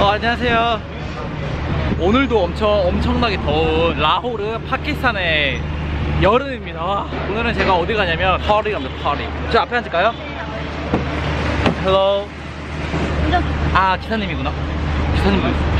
어, 안녕하세요. 오늘도 엄청 엄청나게 더운 라호르 파키스탄의 여름입니다. 와, 오늘은 제가 어디 가냐면 파리 갑니다. 파리. 저 앞에 앉을까요? 헬로. 아 기사님이구나. 기사님.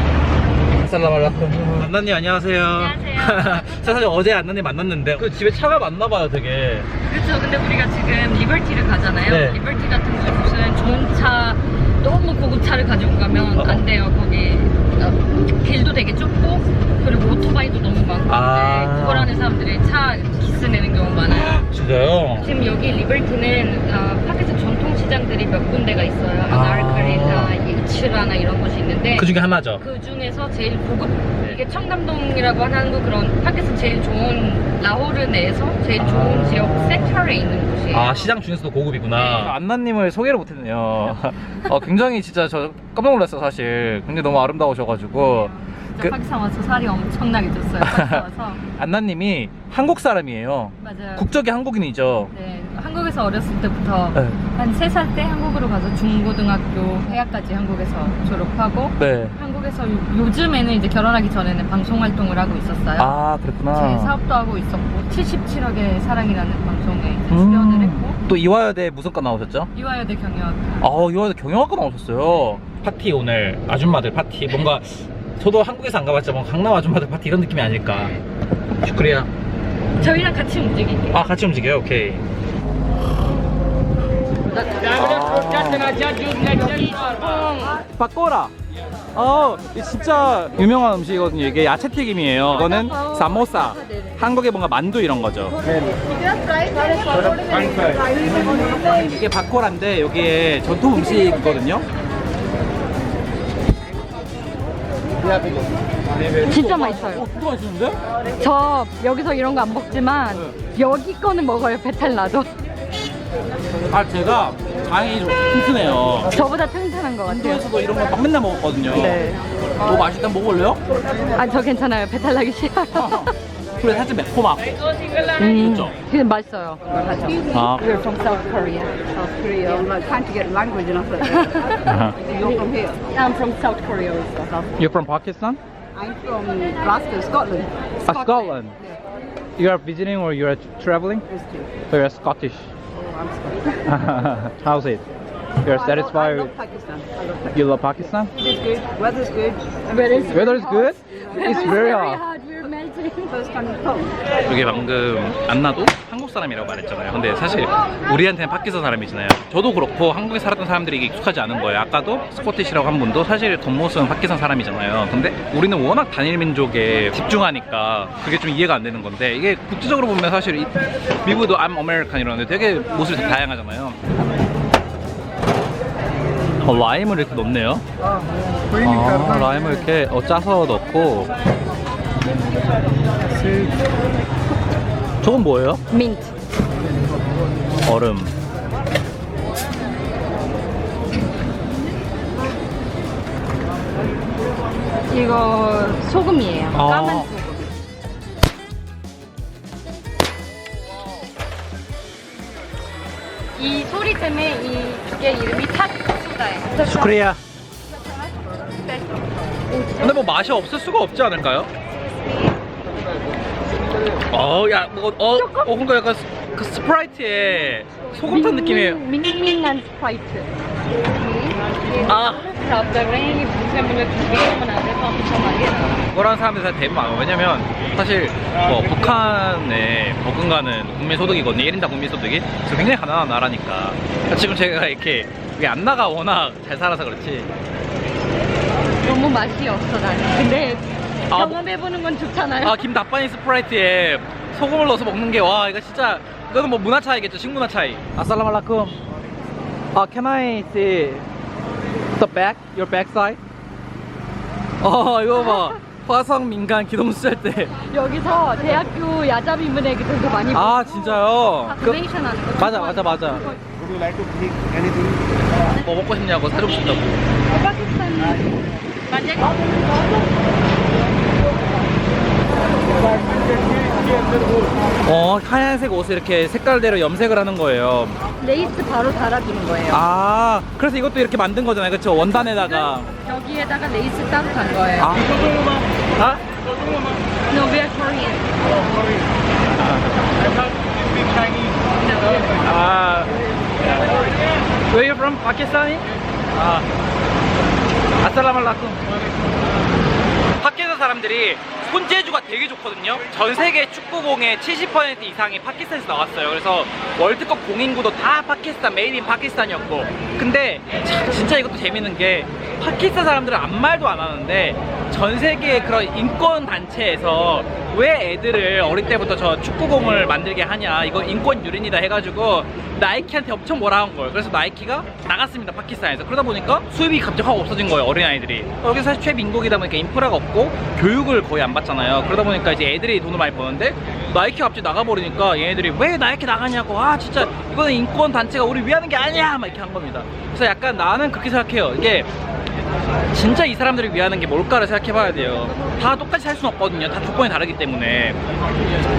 살라말라쿰. 안나님 안녕하세요. 안녕하세요. 저 사실 어제 안나님 만났는데 그 집에 차가 많나 봐요, 되게. 그렇죠. 근데 우리가 지금 리버티를 가잖아요. 네. 리버티 같은 무슨 좋은 차, 너무 고급 차를 가지고 가면 어. 안 돼요. 거기 어, 길도 되게 좁고 그리고 오토바이도 너무 많고 아. 그걸 하는 사람들이 차 기스 내는 경우 많아요. 진짜요? 지금 여기 리버티는 어, 전통 시장들이 몇 군데가 있어요. 아. 아나르카리나 이츠라나 이런 곳이 있는데 그 중에 하나죠. 그 중에서 제일 고급 이게 청담동이라고 하는 거 그런 파키스탄 제일 좋은 라호르 내에서 제일 좋은 아. 지역 섹터에 있는 곳이에요. 아 시장 중에서도 고급이구나. 네. 안나님을 소개를 못했네요. 어, 굉장히 진짜 저 깜짝 놀랐어요 사실. 굉장히 너무 아름다우셔가지고 그- 파키스탄 와서 살이 엄청나게 쪘어요. 파키스탄 와서 안나님이 한국 사람이에요. 맞아요. 국적이 한국인이죠. 네, 한국에서 어렸을 때부터 네. 한 세 살 때 한국으로 가서 중고등학교 대학까지 한국에서 졸업하고 네. 한국에서 요, 요즘에는 이제 결혼하기 전에는 방송 활동을 하고 있었어요. 아 그랬구나. 제 사업도 하고 있었고 77억의 사랑이라는 방송에 이제 음. 출연을 했고 또 이화여대 무슨 과 나오셨죠? 이화여대 경영학과 아 이화여대 경영학과 나오셨어요. 파티 오늘 아줌마들 파티 뭔가 저도 한국에서 안 가봤지만 강남 아줌마들 파티 이런 느낌이 아닐까. 슈크리야. 저희랑 같이 움직일게요. 아 같이 움직여요. 오케이. 바꼬라. 어, 이게 진짜 유명한 음식이거든요. 이게 야채 튀김이에요. 이거는 사모사. 한국에 뭔가 만두 이런 거죠. 이게 바코라인데 여기에 전통 음식이거든요. 진짜 맛있어요. 어, 진짜 맛있는데? 저 여기서 이런 거 안 먹지만 여기 거는 먹어요. 배탈 나도. 아 제가 장이 좀 튼튼해요. 저보다 튼튼한 것 같아요. 인도에서도 이런 거 맨날 먹었거든요. 네. 뭐 맛있다 먹을래요? 아 저 괜찮아요. 배탈 나기 싫어요. 그래 살짝 매콤하고. 음, 그렇죠? 근데 맛있어요. 맞아. 아. We're from South Korea. South Korea. I'm like trying to get language and I was like, you're from here. I'm from South Korea also. You're from Pakistan? I'm from Glasgow, Scotland. Ah, Scotland. You are visiting or you are traveling? Those two. So you are Scottish. Oh, I'm Scottish. How's it? You are I love, I satisfied? love Pakistan. I love Pakistan. You love Pakistan? Food is good. Weather's good. Weather is good? It's very hot. 여기 방금 안나도 한국 사람이라고 말했잖아요. 근데 사실 우리한테는 파키스탄 사람이잖아요. 저도 그렇고 한국에 살았던 사람들이 이게 익숙하지 않은 거예요. 아까도 스코티시라고 한 분도 사실 겉모습은 파키스탄 사람이잖아요. 근데 우리는 워낙 단일 민족에 집중하니까 그게 좀 이해가 안 되는 건데 이게 국제적으로 보면 사실 이- 미국도 I'm American 이러는데 되게 모습이 다양하잖아요. 어, 라임을 이렇게 넣네요. 아, 라임을 이렇게 어, 짜서 넣고. 저건 뭐예요? 민트. 얼음. 이거 소금이에요. 아. 까만 소금. 이 소리 때문에 이게 이름이 탓소다예요. 슈크리야. 근데 뭐 맛이 없을 수가 없지 않을까요? 어, 야, 뭐, 어, 어, 뭔가 약간 스- 그 스프라이트에 소금 탄 느낌이에요. 밍밍한 스프라이트. 아, 안 그런 사람들이 다 대부분 많아요. 왜냐면 사실 뭐 북한의 버금가는 국민 소득이거든요. 1인당 국민 소득이. 그래서 굉장히 가난한 나라니까. 지금 제가 이렇게 이게 안 나가 워낙 잘 살아서 그렇지. 너무 맛이 없어 나는. 근데 아, 뭐- 경험해보는 건 좋잖아요. 아 김다빠니 스프라이트에 소금을 넣어서 먹는 게 와 이거 진짜 이거는 뭐 문화 차이겠죠 식문화 차이. 아살라말라쿰 아 can I see the back your back side 어 이거 봐. 화성 민간 기동수잘 여기서 대학교 야잡 인문 애기들도 많이 보고 진짜요? 그, 도네이션 하는 거. 맞아 맞아 맞아. 뭐 먹고 싶냐고 사주고. 싶다고 파키스탄 맞아? 어 하얀색 옷을 이렇게 색깔대로 염색을 하는 거예요 레이스 바로 달아주는 거예요. 아 그래서 이것도 이렇게 만든 거잖아요 그쵸 원단에다가 여기에다가 레이스 따로 단 거예요. 아, 아? No, we are Korean. 아 Where you from? Pakistani? 아 아살라말라쿰 파키스탄 사람들이 손재주가 되게 좋거든요. 전 세계 축구공의 70% 이상이 파키스탄에서 나왔어요. 그래서 월드컵 공인구도 다 파키스탄 메이드 인 파키스탄이었고. 근데 참 진짜 이것도 재밌는 게 파키스탄 사람들은 아무 말도 안 하는데 전 세계의 그런 인권 단체에서 왜 애들을 어릴 때부터 저 축구공을 만들게 하냐 이거 인권 유린이다 해가지고 나이키한테 엄청 뭐라 한 거예요 그래서 나이키가 나갔습니다 파키스탄에서. 그러다 보니까 수입이 갑자기 확 없어진 거예요 어린아이들이. 여기 사실 최민국이다 보니까 인프라가 없고 교육을 거의 안 받잖아요. 그러다 보니까 이제 애들이 돈을 많이 버는데 나이키가 갑자기 나가버리니까 얘네들이 왜 나이키 나가냐고. 아 진짜 이거는 인권 단체가 우리 위하는 게 아니야! 막 이렇게 한 겁니다. 그래서 약간 나는 그렇게 생각해요. 이게 진짜 이 사람들을 위하는 게 뭘까를 생각해 봐야 돼요. 다 똑같이 살 수는 없거든요. 다 조건이 다르기 때문에.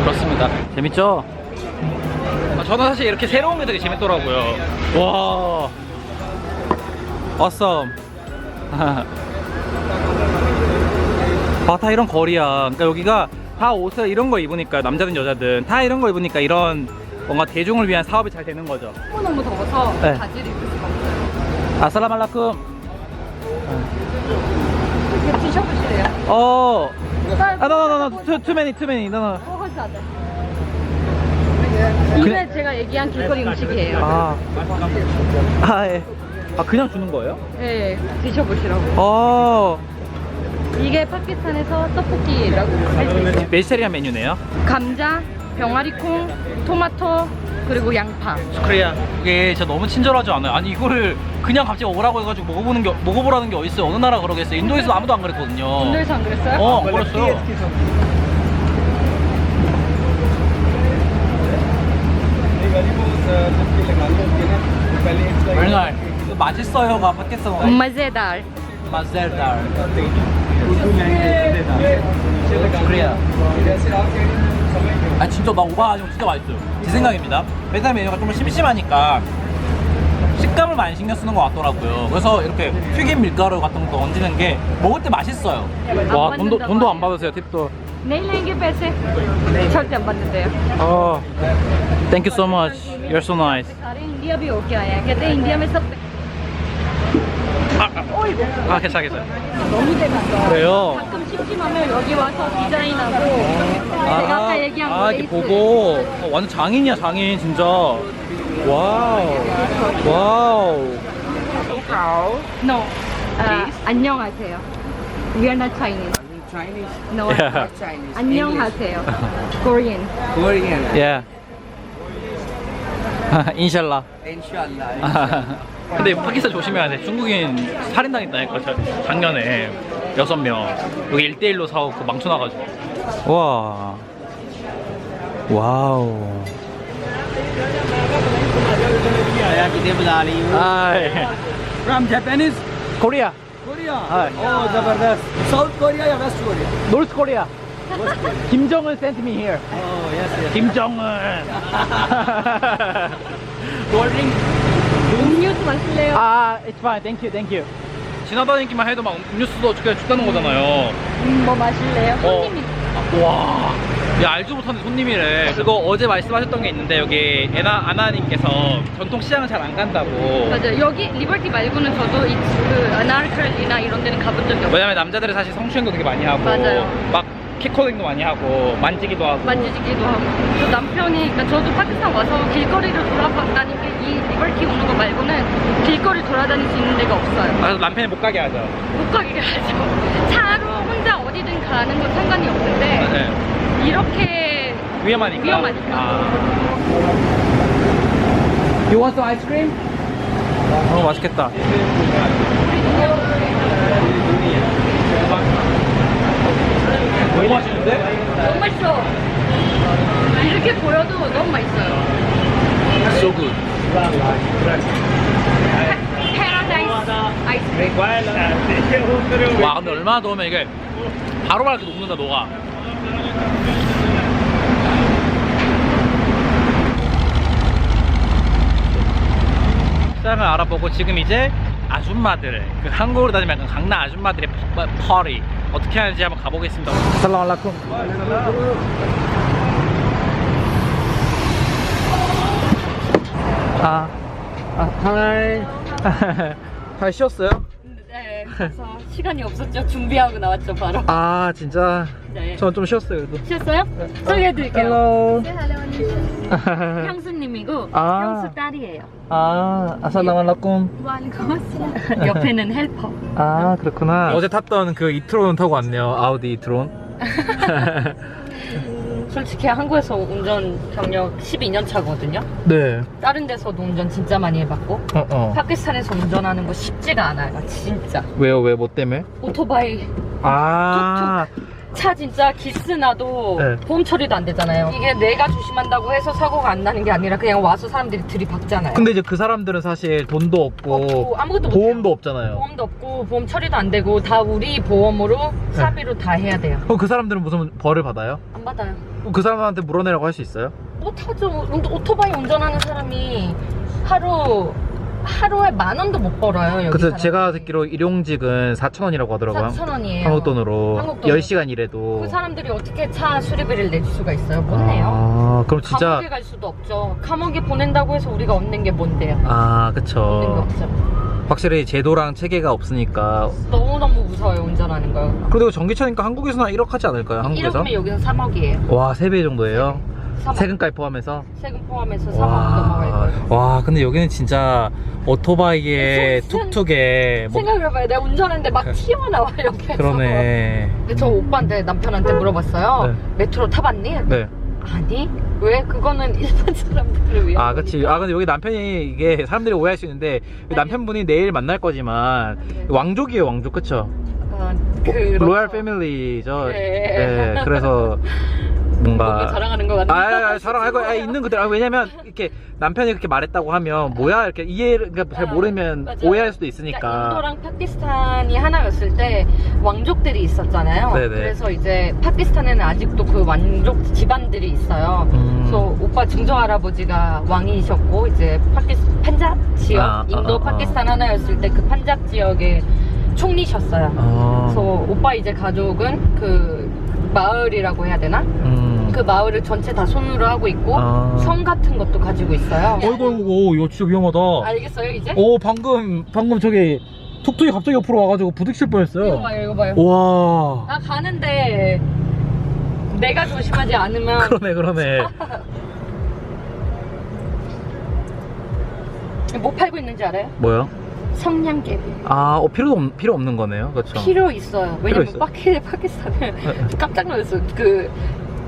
그렇습니다. 재밌죠? 아, 저는 사실 이렇게 새로운 게 되게 재밌더라고요. 와. awesome. 아, 다 이런 거리야. 그러니까 여기가 다 옷을 이런 거 입으니까 남자든 여자든 다 이런 거 입으니까 이런 뭔가 대중을 위한 사업이 잘 되는 거죠. 너무너무 더워서 네. 바지를 입을 수가 없어요. 아살라말라쿰. 이렇게 드셔보실래요? 어. 아, no. Too, too many, too many. No, no. 어, 하지 않아요. 이게 제가 얘기한 길거리 음식이에요. 아. 아, 예. 아, 그냥 주는 거예요? 네, 드셔보시라고. 어. 이게 파키스탄에서 떡볶이라고 할 수 있어요. 베지테리안 메뉴네요. 감자, 병아리콩, 토마토, 그리고 양파. 코리아. 이게 진짜 너무 친절하지 않아요? 아니, 이거를 그냥 갑자기 먹으라고 해가지고 먹어보는 게, 먹어보라는 게 어딨어요? 어느 나라 그러겠어요? 인도에서 아무도 안 그랬거든요. 인도에서 안 그랬어요? 어, 안 그랬어요. 얼날 맛있어요가 파키스탄어. 마제달. 마젤달. 코리아. 아 진짜 나 오바하지만 진짜 맛있어요. 제 생각입니다. 베트남 메뉴가 좀 심심하니까 식감을 많이 신경 쓰는 것 같더라고요. 그래서 이렇게 튀김 밀가루 같은 것도 얹는 게 먹을 때 맛있어요. 와 돈도 받는다고 돈도 안 하네요. 받으세요 팁도. 내일 내게 빼세. 절대 안 받는데요. 어, thank you so much. You're so nice. सारे इंडिया भी होके आए हैं कहते हैं इंडिया में सब 아, 아, 아 괜찮아 괜찮아. 너무 대단해 그래요. 가끔 심심하면 여기 와서 디자인하고 제가 아 까 얘기한 아, 거 이렇게 레이스 보고 어, 완전 장인이야 장인 진짜. 와우, 와우. No 아, 안녕하세요 We are not Chinese Chinese. No Yeah. Not Chinese. 안녕하세요 Korean Korean. 예. 인샬라. Inshallah. 근데 파키스탄 조심해야 돼. 중국인 살인당했다니까 저- 작년에 여섯 명 여기 1대1로 싸우고 망쳐 나가지고. 와. 와우. 아, From Japanese? 코리아. Korea. Hi. Oh, Zabardast. South Korea or West Korea? 노스 코리아. 김정은 sent me here. Oh, yes, yes. 김정은. Cold 음료수 마실래요? 아, it's fine. Thank you. Thank you. 지나다니기만 해도 막 음료수도 그냥 줬다는 거잖아요. 음, 뭐 마실래요? 어. 손님이 와. 야, 알지 못하는 손님이래. 그리고 어제 말씀하셨던 게 있는데, 여기 에나, 아나님께서 전통시장을 잘 안 간다고. 맞아요 여기 리버티 말고는 저도 이, 그 아나르칼이나 이런 데는 가본 적이 없어요 왜냐면 남자들은 사실 성추행도 되게 많이 하고. 맞아요. 막 킥콜링도 많이 하고, 만지기도 하고. 만지기도 하고 또 남편이 그러니까 저도 파키스탄 와서 길거리를 돌아다니는 게이 리버티 오는 거 말고는 길거리 돌아다닐 수 있는 데가 없어요 그래서 남편이 못 가게 하죠. 못 가게 하죠 차로 혼자 어디든 가는 건 상관이 없는데 네. 이렇게 위험하니까. 위험하니까. 아. You want some ice cream? 어, 맛있겠다. 너무 맛있는데? 너무 맛있어 이렇게 보여도 너무 맛있어요 So good. 패러다이스 아이스크림 와, 근데 얼마나 더우면 이게 바로바로 이렇게 녹는다, 녹아. 시장을 알아보고 지금 이제 아줌마들 그 한국으로 다니면 약간 강남 아줌마들의 파- 파티 어떻게 하는지 한번 가보겠습니다. 살라말라쿰. 아, 아, 하이. 잘 쉬었어요? 네, 그래서 시간이 없었죠. 준비하고 나왔죠, 바로. 아, 진짜. 네. 전좀 쉬었어요, 그래도. 쉬었어요? 소개해드릴게요. 네, 헬로. 형수 님이고 아. 형수 딸이에요. 아, 아살라말라쿰. 옆에는 헬퍼. 아 그렇구나 어제 탔던 그 이트론 타고 왔네요 아우디 이트론 솔직히 한국에서 운전 경력 12년 차거든요. 네 다른 데서도 운전 진짜 많이 해봤고 어, 어. 파키스탄에서 운전하는 거 쉽지가 않아요. 진짜. 왜요 왜 뭐 때문에? 오토바이 아 차 진짜 기스 나도 네. 보험 처리도 안 되잖아요. 이게 내가 조심한다고 해서 사고가 안 나는 게 아니라 그냥 와서 사람들이 들이박잖아요. 근데 이제 그 사람들은 사실 돈도 없고 없고 아무것도 못 보험도 해요. 없잖아요 보험도 없고 보험 처리도 안 되고 다 우리 보험으로 네. 사비로 다 해야 돼요. 그럼 그 사람들은 무슨 벌을 받아요? 안 받아요. 그럼 그 사람한테 물어내라고 할 수 있어요? 못하죠. 오- 오토바이 운전하는 사람이 하루 하루에 만 원도 못 벌어요. 여기 그래서 사람들이. 제가 듣기로 일용직은 4,000원이라고 하더라고요 4천 원이에요. 한국 돈으로 한국 돈으로. 10시간 일해도 그 사람들이 어떻게 차 수리비를 낼 수가 있어요? 못 내요. 아 그럼 진짜 감옥에 갈 수도 없죠. 감옥에 보낸다고 해서 우리가 얻는 게 뭔데요? 아 얻는 게 그쵸 없죠. 확실히 제도랑 체계가 없으니까 너무너무 무서워요, 운전하는 거. 그래도 전기차니까 한국에서는 1억 하지 않을까요? 한국에서? 1억이면 여기는 3억이에요. 와, 3배 정도예요? 3억. 세금까지 포함해서? 세금 포함해서 3억 넘어갈 와, 근데 여기는 진짜 오토바이에 생- 툭툭에 뭐 생각해봐요. 내가 운전하는데 막 튀어나와 옆에서. 그러네. 근데 저 오빠한테 남편한테 물어봤어요. 네. 메트로 타봤니? 네. 아니 왜 그거는 일반 사람들을 위한 아, 그치. 아, 근데 여기 남편이 이게 사람들이 오해할 수 있는데 여기 남편분이 내일 만날 거지만 왕족이에요, 왕족. 그쵸? 아, 그 로얄 패밀리죠. 네. 네, 그래서 뭔가 자랑하는 거 같네. 아, 아, 아, 사랑 알고 아, 있는 그대로. 아, 왜냐면 이렇게 남편이 그렇게 말했다고 하면 뭐야 이렇게 이해를 그러니까 잘 모르면 맞아요. 오해할 수도 그러니까 있으니까. 인도랑 파키스탄이 하나였을 때 왕족들이 있었잖아요. 네네. 그래서 이제 파키스탄에는 아직도 그 왕족 집안들이 있어요. 음. 그래서 오빠 증조 할아버지가 왕이셨고 이제 파키스 판잡 지역 아, 인도 아, 아, 아. 파키스탄 하나였을 때 그 판잡 지역의 총리셨어요. 아. 그래서 오빠 이제 가족은 그 마을이라고 해야 되나? 음. 그 마을을 전체 다 손으로 하고 있고 아. 성 같은 것도 가지고 있어요. 어이구 어이구 이거 진짜 위험하다. 알겠어요 이제? 오 방금 방금 저기 툭툭이 갑자기 옆으로 와가지고 부딪힐 이거 뻔했어요. 봐요 이거 봐요. 와. 나 가는데 내가 조심하지 않으면 그러네 그러네. 뭐 팔고 있는지 알아요? 뭐요? 성냥개비. 아, 어, 필요도 없, 필요 없는 거네요. 그렇죠. 필요 있어요. 왜냐면 있어요? 파키, 파키스탄은 깜짝 놀랐어요. 그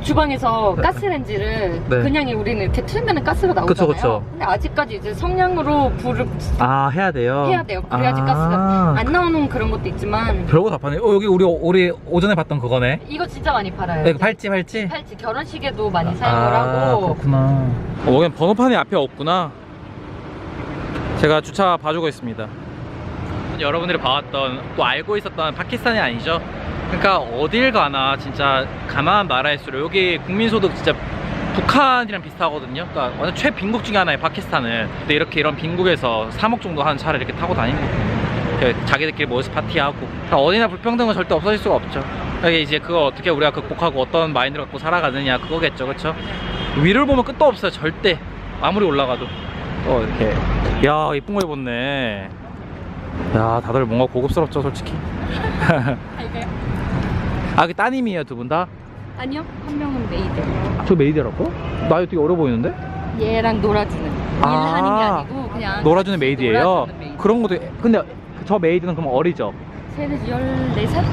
주방에서 가스렌지를 네. 그냥 우리는 이렇게 틀면 가스가 나오잖아요. 그쵸, 그쵸. 근데 아직까지 이제 성냥으로 불을 아 해야 돼요. 해야 돼요. 그래야지 아. 가스가 안 나오는 그런 것도 있지만 별거 다 파네. 어 여기 우리 우리 오전에 봤던 그거네. 이거 진짜 많이 팔아요. 네, 그 팔찌 팔찌. 팔찌 결혼식에도 많이 사용을 아, 하고 그렇구나. 어, 여긴 번호판이 앞에 없구나. 제가 주차 봐주고 있습니다. 여러분들이 봐왔던 또 알고 있었던 파키스탄이 아니죠. 그러니까 어딜 가나 진짜 가난한 나라일수록 여기 국민소득 진짜 북한이랑 비슷하거든요. 그러니까 완전 최빈국 중에 하나의 파키스탄은. 근데 이렇게 이런 빈국에서 3억 정도 하는 차를 이렇게 타고 다니는 거예요. 자기들끼리 모여서 파티하고. 그러니까 어디나 불평등은 절대 없어질 수가 없죠. 그러니까 이제 그거 어떻게 우리가 극복하고 어떤 마인드를 갖고 살아가느냐 그거겠죠, 그렇죠? 위를 보면 끝도 없어요, 절대. 아무리 올라가도. 또 이렇게. 야, 이쁜 거 입었네. 야, 다들 뭔가 고급스럽죠, 솔직히. 아, 그 따님이에요, 두 분 다? 아니요. 한 명은 메이드. 저 메이드라고? 나이 되게 어려 보이는데? 얘랑 놀아주는. 아. 일하는 게 아니고 그냥 놀아주는 메이드예요? 놀아주는 메이드. 그런 것도, 근데 저 메이드는 그럼 어리죠? 쟤는 14살?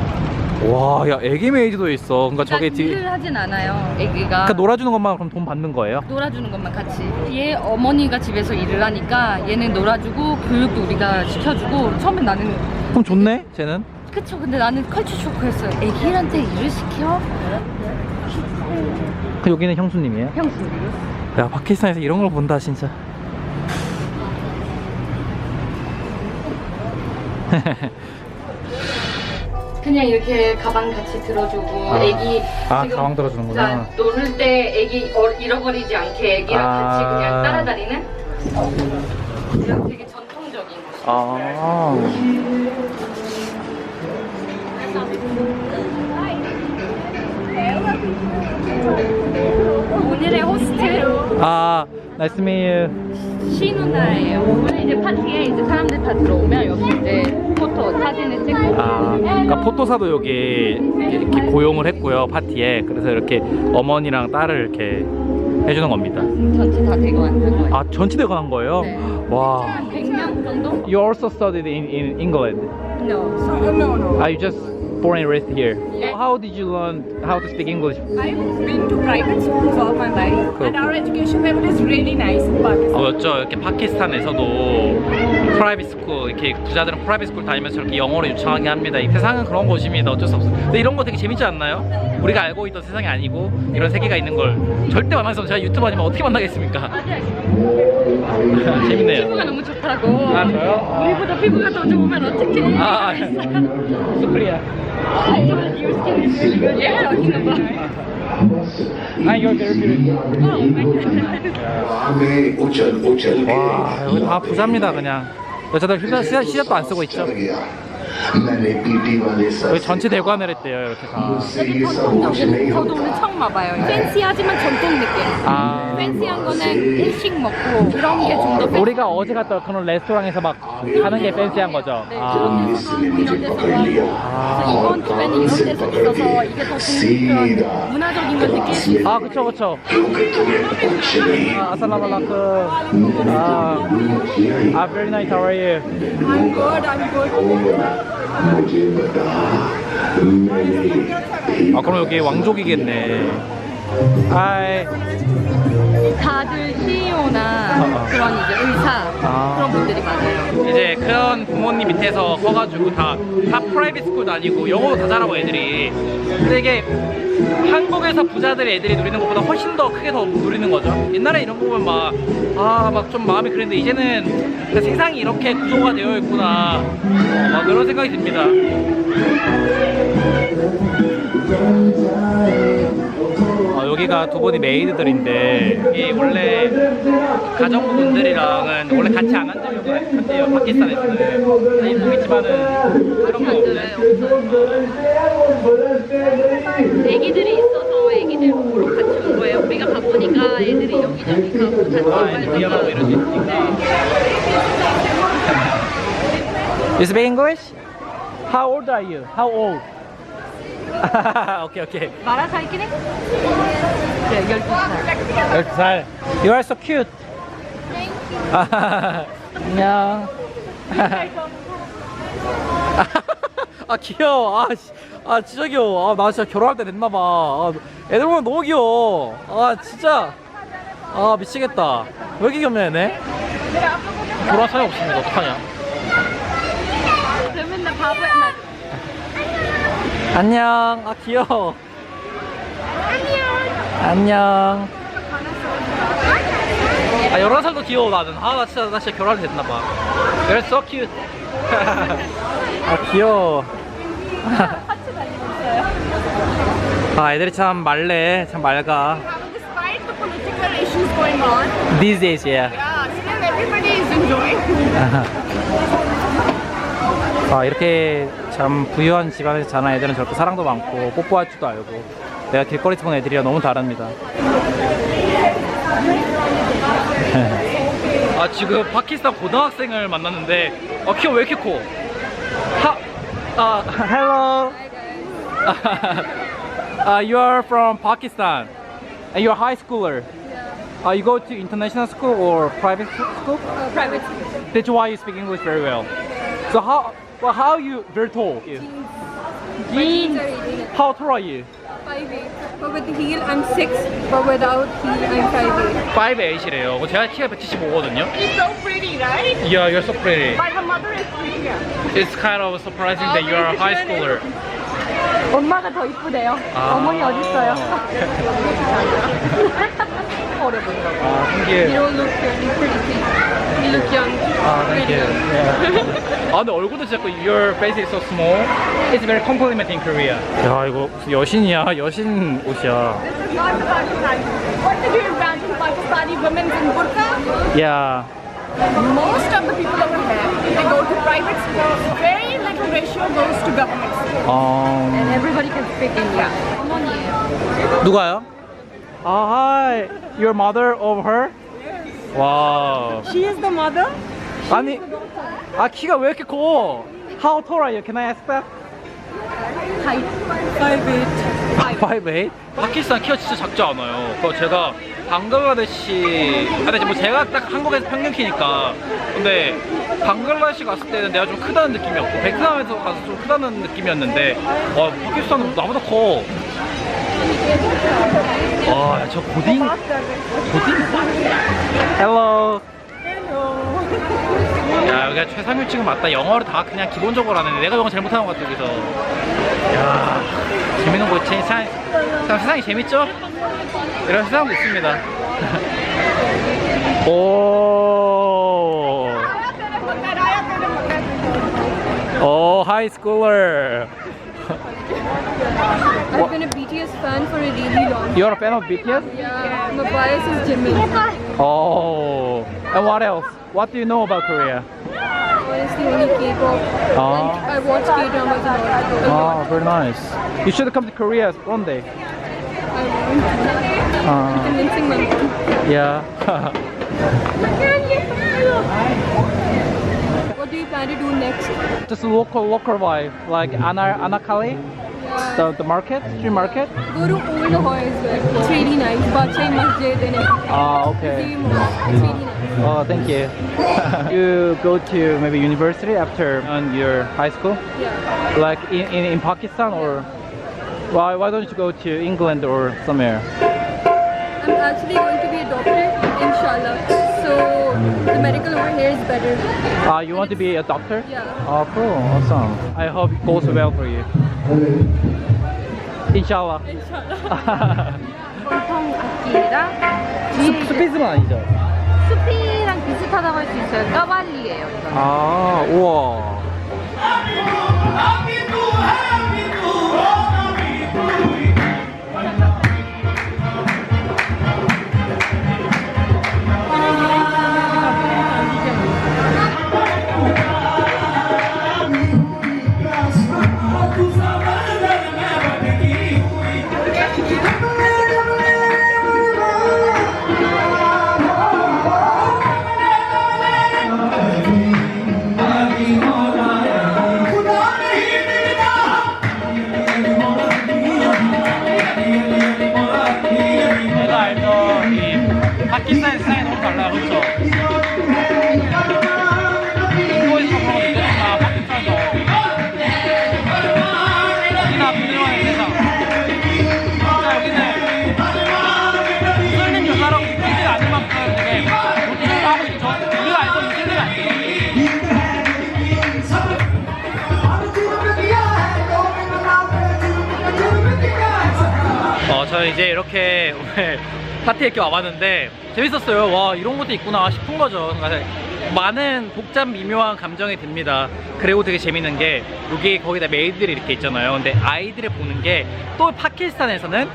와, 야, 애기 메이드도 있어. 그러니까 저게 뒤, 일을 하진 않아요. 애기가. 그러니까 놀아주는 것만 그럼 돈 받는 거예요? 놀아주는 것만 같이. 얘 어머니가 집에서 일을 하니까 얘는 놀아주고 교육도 우리가 시켜주고 처음에 나는 그럼 좋네, 쟤는? 그쵸 근데 나는 컬처 쇼크였어요. 애기한테 일을 시켜? 그 여기는 형수님이에요? 형수. 야, 파키스탄에서 이런 걸 본다, 진짜. 그냥 이렇게 가방 같이 들어주고 아. 애기 아, 지금 가방 들어주는구나. 자, 놀을 때 애기 어- 잃어버리지 않게 애기랑 아. 같이 그냥 따라다니는 이런 되게 전통 아. 오늘의 호스트 아, nice to meet you. 신우나예요. 오늘 이제 파티에 이제 사람들 다 들어오면 여기 이제 포토 사진을 찍고 아, 그러니까 포토사도 여기 이렇게 고용을 했고요 파티에. 그래서 이렇게 어머니랑 딸을 이렇게 해주는 겁니다. 전체 다 대거 만든 거예요. 아, 전치대가 한 거예요? 네. 와. 한 100명 정도? You also studied in, in England. No. No, no. Are you just born and raised here? Yeah. How did you learn how to speak English? I've been to private schools all my life, Cool. and our education level is really nice in Pakistan. 어, 였죠. 이렇게 파키스탄에서도 프라이빗 스쿨, 이렇게 부자들은 프라이빗 스쿨 다니면서 이렇게 영어를 유창하게 합니다. 이 세상은 그런 곳입니다. 어쩔 수 없어요. 근데 이런 거 되게 재밌지 않나요? 우리가 알고 있던 세상이 아니고 이런 세계가 있는 걸 절대 없어요. 제가 유튜브 아니면 어떻게 만나겠습니까? 피부가 재밌네요. 너무 좋다고. 아, 저요? 우리보다 피부가 더 좋으면 어떡해. 아, 스크리야. 아 이거 아, 와 여기 부자입니다 그냥. 여자들 휴대 시작도 안 쓰고 있죠. 전체 대관을 했대요 이렇게 다. 여기 전통 처음 와봐요. 팬시하지만 전통 느낌. 아. 팬시한 거는 일식 먹고 그런 게 좀 더 우리가 어제 갔던 그런 레스토랑에서 막 하는 게 팬시한 거죠. 네 아. 그런 데서 이런 데서 이런 데서 있어서 이게 더 중요한 문화적인 걸 느낄 수 있어요. 아 그쵸 그쵸. 아살라말라크. 아, 아 very nice. How are you? I'm good I'm good. 무지보다. 아 그럼 여기 왕족이겠네. 하이. 다들 CEO나 그런 이제 의사 아. 그런 분들이 많아요. 이제 그런 부모님 밑에서 커가지고 다, 다 프라이빗 스쿨 다니고 영어도 다 잘하고 애들이. 근데 이게 한국에서 부자들 애들이 누리는 것보다 훨씬 더 크게 더 누리는 거죠. 옛날에 이런 거 보면 막, 아, 막 좀 마음이 그랬는데 이제는 그 세상이 이렇게 구조가 되어 있구나. 어, 막 그런 생각이 듭니다. 어, 여기가 두 분이 메이드들인데 이게 원래 가정부분들이랑은 원래 같이 안 앉으려고 한대요 파키스탄에서는 아니 보겠지만은 그런 거 없네 애기들이 있어서 애기들 보러 같이 온 거예요. 우리가 바쁘니까 애들이 여기저기 가고 아 같이 이제 위험하고 있으니까 You speak English? How old are you? How old? 오케이 오케이. 마라사 있긴 해? 네, 12살. 12살. You are so cute. 안녕. 아 귀여워. 아, 씨. 아 진짜 귀여워. 아, 나 진짜 결혼할 때 됐나 봐. 아, 애들 보면 너무 귀여워. 아 진짜. 아 미치겠다. 왜 이렇게 귀엽냐 얘네? 결혼할 사람이 없습니다 어떡하냐? 저 맨날 바보야. 나 안녕 아 귀여워 안녕 아 11살도 귀여워 나는 아 나 진짜 나 진짜 결혼할 때 됐나 봐 You're so cute 아 귀여워 아 애들이 참 말래 참 맑아 Despite the political issues going on, These days yeah yeah, still everybody is enjoying. 아 이렇게 참 부유한 집안에서 자란 애들은 저렇게 사랑도 많고 뽀뽀할 줄도 알고 내가 길거리에서 본 애들이랑 너무 다릅니다 아 지금 파키스탄 고등학생을 만났는데 아 키가 왜 이렇게 커? 하, 아 hello uh, you are from Pakistan and you're a high schooler uh, you go to international school or private school? private. That's why you speak English very well. So how well how you very tall? Jeans. How tall are you? Five eight. But with the heel, I'm six. But without heel, I'm five eight. 5'8이래요. 제가 키가 175거든요. She's so pretty, right? Yeah, you're so pretty. But her mother is pretty. It's kind of surprising that you are a high schooler. 엄마가 더 이쁘대요. 아. 어머니 어디 있어요? 어려 보인다고. 아, thank you. look pretty. You look young. 아, thank you. Yeah. 아, 근데 얼굴도 진짜 그 your face is so small. It's very complimenting in Korea. 야, 이거 무슨 여신이야. 여신 옷이야. This is not the Pakistan. What did you imagine Pakistani women in burqa? Yeah. Most of the people over here they go to private schools. Very little ratio goes to government schools. 어... Everybody can speak English. 누가요? 아, hi. Your mother of her? 와. She is the mother. 아니, 아 키가 왜 이렇게 커? How tall are you? Can I ask that? Height. Five eight. 5'8"? 파키스탄 키가 진짜 작지 않아요. 그 제가 방글라데시, 아, 근데 뭐 제가 딱 한국에서 평균 키니까. 근데 방글라데시 갔을 때는 내가 좀 크다는 느낌이었고, 베트남에서 가서 좀 크다는 느낌이었는데, 와, 파키스탄은 나보다 커. 와, 저 고딩? 고딩? 헬로. 야, 여기가 지금 맞다. 영어를 다 그냥 기본적으로 하는데 내가 영어 잘못하는 것 같아, 여기서. 야, 재밌는 거 있지? 세상, 참 세상이 재밌죠? 이런 세상도 있습니다. 오. 오, 하이스쿨러. I've been a BTS fan for a really long time. You're a fan of BTS? Yeah, my bias is Jimin. Oh. And what else? What do you know about Korea? Honestly, only K-pop. Ah. I watch K-dramas a lot. Oh, very nice. You should come to Korea one day. I want. Uh, Convincing my mom. yeah. What do you plan to do next? Just local local vibe, like Ana Anakali, Yeah. the, the market, street market. Go to Old Lahore as well. It's really nice. Bachai Masjid and everything. Ah, okay. Same. It's really nice. Oh, thank you. you go to maybe university after on your high school, Yeah. like in, in, in Pakistan, or why why don't you go to England or somewhere? I'm actually going to be a doctor, inshallah. So the medical over here is better. Ah, you want to be a doctor? Yeah. Oh, cool, awesome. I hope it goes well for you. Inshallah. 보통 악기랑 뒤에 이제 스피스만 아니죠? 비슷하다고 할 수 있어요. 까발리예요. 아, 우와. 이렇게 파티에 이렇게 와봤는데 재밌었어요. 와, 이런 것도 있구나 싶은 거죠. 그러니까 많은 복잡 미묘한 감정이 듭니다. 그리고 되게 재밌는 게 여기 거기다 메이드들이 이렇게 있잖아요. 근데 아이들을 보는 게 또 파키스탄에서는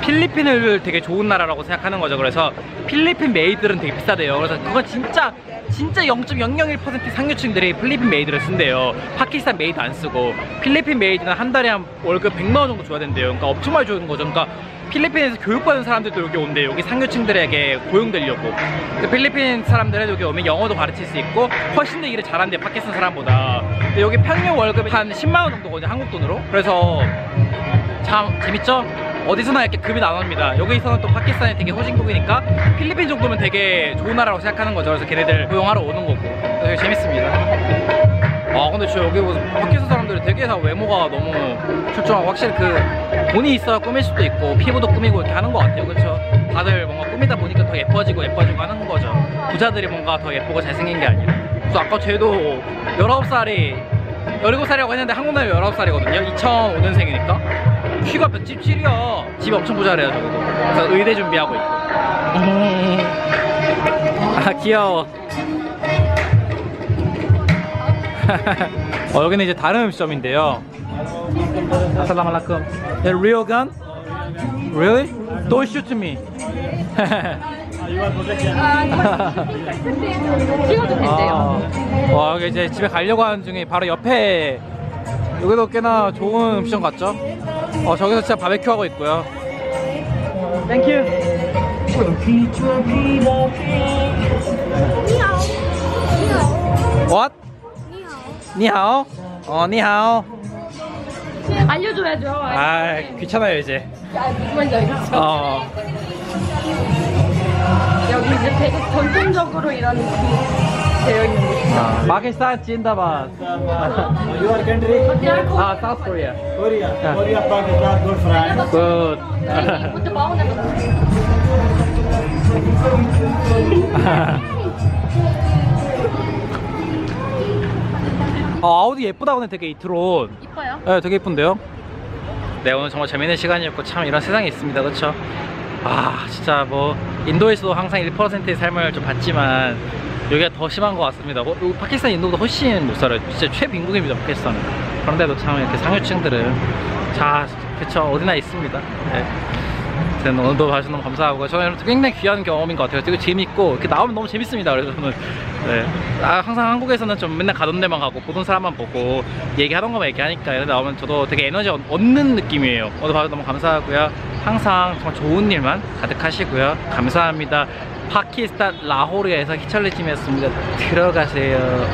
필리핀을 되게 좋은 나라라고 생각하는 거죠. 그래서 필리핀 메이드들은 되게 비싸대요. 그래서 그건 진짜 진짜 0.001% 상류층들이 필리핀 메이드를 쓴대요. 파키스탄 메이드 안 쓰고 필리핀 메이드는 한 달에 한 월급 100만 원 정도 줘야 된대요. 그러니까 엄청 많이 주는 거죠. 그러니까 필리핀에서 교육받은 사람들도 여기 온대요. 여기 상류층들에게 고용되려고. 필리핀 사람들은 여기 오면 영어도 가르칠 수 있고 훨씬 더 일을 잘한대 파키스탄 사람보다. 근데 여기 평균 월급이 한 10만 원 정도거든요. 한국 돈으로. 그래서 참 재밌죠? 어디서나 이렇게 급이 나눕니다. 여기서는 또 파키스탄이 되게 후진국이니까 필리핀 정도면 되게 좋은 나라라고 생각하는 거죠. 그래서 걔네들 고용하러 오는 거고. 되게 재밌습니다. 아 근데 저 여기 파키스탄 사람들이 되게 다 외모가 너무 출중하고 확실히 그 돈이 있어야 꾸밀 수도 있고 피부도 꾸미고 이렇게 하는 것 같아요. 그렇죠? 다들 뭔가 꾸미다 보니까 더 예뻐지고 예뻐지고 하는 거죠. 부자들이 뭔가 더 예쁘고 잘생긴 게 아니라. 그래서 아까 쟤도 19살이 17살이라고 했는데 한국 나이 19살이거든요. 2005년생이니까. 키가 177이야. 집 엄청 부자래요, 저기도. 그래서 의대 준비하고 있고. 아, 귀여워. 어, 여기는 이제 다른 음식점인데요. 아살람 알라큼. A real gun? Really? Don't shoot me. 찍어도 된대요. 아, 와 여기 이제 집에 가려고 하는 중에 바로 옆에 여기도 꽤나 좋은 옵션 같죠? 어 저기서 진짜 바베큐 하고 있고요. 땡큐. 니하오? 어 니하오. 알려줘야죠. 아 귀찮아요 이제. 아, 뭔지 알겠죠? 어. 여기 이제 되게 전통적으로 이런 게 되어 있는 곳이에요 마켓사 찐다바 You are country? 아 사우스 코리아. Korea. Korea, Pakistan, good friend. 굿. 이것도 마오나 어, 아우디 예쁘다 오늘 되게 이 드론. 이뻐요. 네, 되게 예쁜데요? 네 오늘 정말 재밌는 시간이었고 참 이런 세상이 있습니다. 그렇죠 아 진짜 뭐 인도에서도 항상 1%의 삶을 좀 봤지만 여기가 더 심한 것 같습니다. 어, 여기 파키스탄 인도보다 훨씬 못 살아요. 진짜 최빈국입니다 파키스탄은. 그런데도 참 이렇게 상류층들은 자 그쵸 어디나 있습니다. 네. 아무튼 오늘도 봐주셔서 너무 감사하고 저는 굉장히 귀한 경험인 것 같아요. 되게 재밌고 이렇게 나오면 너무 재밌습니다. 그래서 저는 네. 아, 항상 한국에서는 좀 맨날 가던 데만 가고 보던 사람만 보고 얘기하던 것만 얘기하니까 데 나오면 저도 되게 에너지 얻- 얻는 느낌이에요. 오늘 봐주셔서 너무 감사하고요. 항상 정말 좋은 일만 가득하시고요. 감사합니다. 파키스탄 라호르에서 희철리 팀이었습니다. 들어가세요.